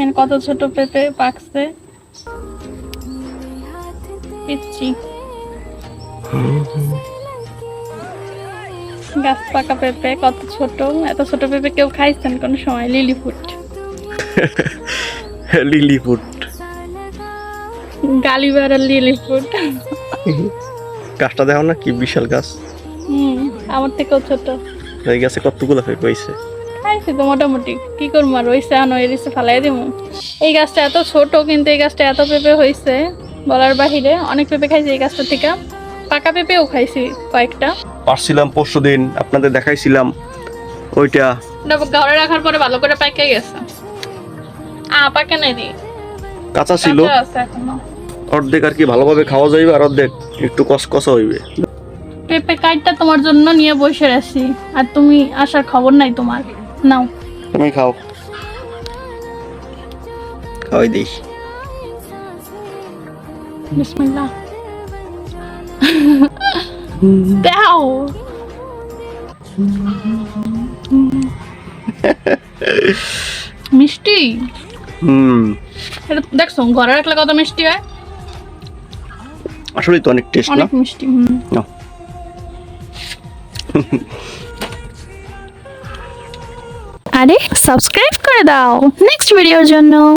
দেখেন কত ছোট পেঁপে পাকছে। পিচ্ছি গাছ পাকা পেঁপে কত ছোট। এত ছোট পেঁপে কেউ খাইছেন? কোন সময় লিলি ফুট। লিলি ফুড গালিবার লিলি ফুট। গাছটা দেখো না কি বিশাল গাছ। হুম আমার থেকেও ছোট। এই গাছে কতগুলো পেঁপে হয়েছে খাইছি তো মোটামুটি। কি করব আর আনো এরিছে ফালাই দিব এই গাছটা এত ছোট কিন্তু এই গাছটা এত পেঁপে হয়েছে বলার বাহিরে। অনেক পেঁপে খাইছি এই গাছটা থেকে। পাকা পেঁপেও খাইছি কয়েকটা। পারছিলাম পরশু দিন আপনাদের দেখাইছিলাম ওইটা। ঘরে রাখার পরে ভালো করে পাকে গেছে। আ পাকে নাই দি। কাঁচা ছিল। অর্ধেক আর কি ভালোভাবে খাওয়া যাইবে আর অর্ধেক একটু কসকসা হইবে। পেঁপে কাইটটা তোমার জন্য নিয়ে বসে আছি। আর তুমি আসার খবর নাই তোমার। নাও। তুমি খাও। খাওয়াই দিই বিসমিল্লাহ। দাও। মিষ্টি? হুম। এটা দেখছ ঘরে রাখলে কত মিষ্টি হয়। আসলেই তো অনেক টেস্ট না? অনেক মিষ্টি হুম। নাও। আরে সাবস্ক্রাইব করে দাও। নেক্সট ভিডিওর জন্য।